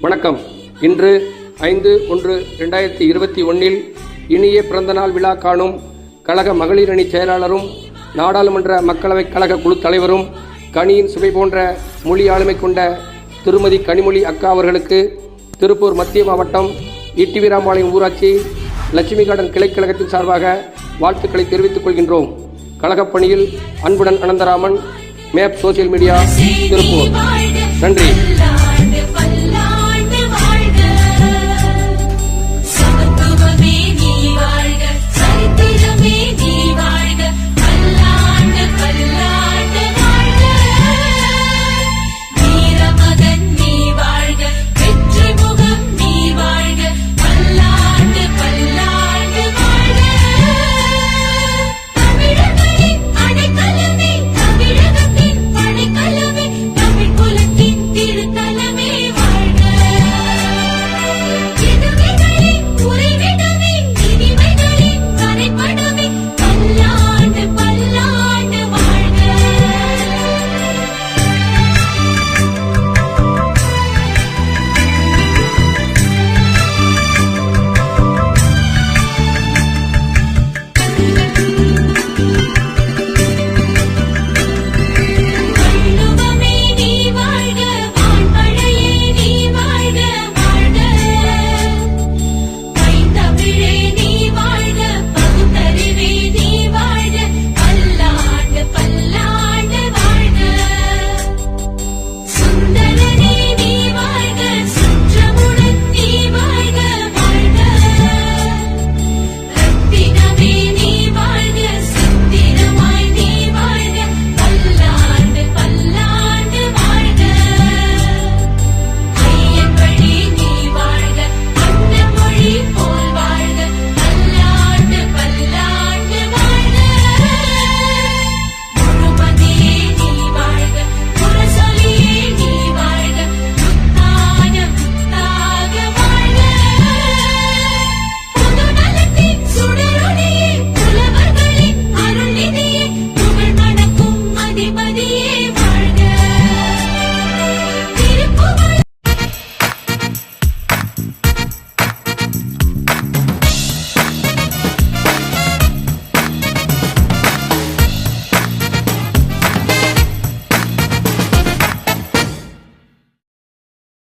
வணக்கம். இன்று ஐந்து ஒன்று ரெண்டாயிரத்தி இருபத்தி ஒன்றில் இனிய பிறந்தநாள் விழா காணும் கழக மகளிர் அணி செயலாளரும் நாடாளுமன்ற மக்களவை கழக குழு தலைவரும் கனியின் சுவை போன்ற மொழி ஆளுமை கொண்ட திருமதி கனிமொழி அக்கா அவர்களுக்கு திருப்பூர் மத்திய மாவட்டம் இட்டிவிராம்பாளையம் ஊராட்சி லட்சுமி கார்டன் கிளைக்கழகத்தின் சார்பாக வாழ்த்துக்களை தெரிவித்துக் கொள்கின்றோம். கழகப் பணியில் அன்புடன் Anantharaman map social media Tiruppur. நன்றி.